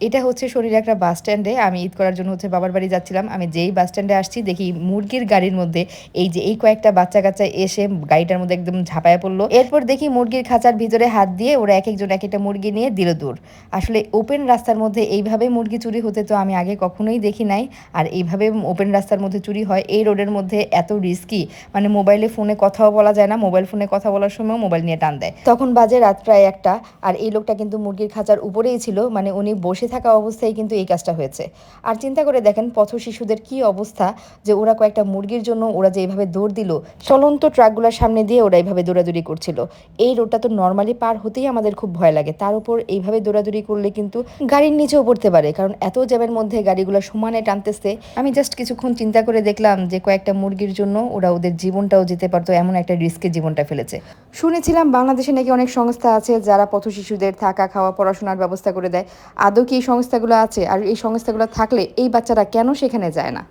এটা হচ্ছে শরীরে একটা বাস স্ট্যান্ডে আমি ঈদ করার জন্য হচ্ছে বাবার বাড়ি যাচ্ছিলাম। আমি যেই বাস স্ট্যান্ডে আসছি, দেখি মুরগির গাড়ির মধ্যে এই যে এই কয়েকটা বাচ্চা কাচ্চা এসে গাড়িটার মধ্যে একদম ঝাঁপায় পড়ল। এরপর দেখি মুরগির খাঁচার ভিতরে হাত দিয়ে ওরা এক একজন এক একটা মুরগি নিয়ে দিল দূর। আসলে ওপেন রাস্তার মধ্যে এইভাবে মুরগি চুরি হতে তো আমি আগে কখনোই দেখি নাই। আর এইভাবে ওপেন রাস্তার মধ্যে চুরি হয়, এই রোডের মধ্যে এত রিস্কি মানে মোবাইলে ফোনে কথাও বলা যায় না মোবাইল ফোনে কথা বলার সময় মোবাইল নিয়ে টান দেয়। তখন বাজে রাত প্রায় একটা, আর এই লোকটা কিন্তু মুরগির খাঁচার উপরেই ছিল। মানে উনি বসে থাকা অবস্থায় কিন্তু এই কাজটা হয়েছে। আর চিন্তা করে দেখেন পথ শিশুদের কি অবস্থা যে ওরা কয়েকটা মুরগির জন্য ওরা যে এইভাবে দৌড় দিল, চলন্ত ট্রাকগুলোর সামনে দিয়ে ওরা এইভাবে দৌড়াদৌড়ি করছিল। এই রোডটা তো নর্মালি পার হতেই আমাদের খুব ভয় লাগে। তার উপর এইভাবে দৌড়াদৌড়ি করলে কিন্তু গাড়ির নিচেও পড়তে পারে, কারণ এত জ্যামের মধ্যে গাড়িগুলো সমানে টানতেছে। আমি জাস্ট কিছুক্ষণ চিন্তা করে দেখলাম যে কয়েকটা মুরগির জন্য ওরা ওদের জীবনটাও যেতে পারতো, এমন একটা রিস্কে জীবনটা ফেলেছে। শুনেছিলাম বাংলাদেশে নাকি অনেক সংস্থা আছে যারা পথ শিশুদের থাকা খাওয়া পড়াশোনার ব্যবস্থা করে দেয়। আদৌ কি এই সংস্থাগুলো আছে আর এই সংস্থাগুলো থাকলে এই বাচ্চারা কেন সেখানে যায় না?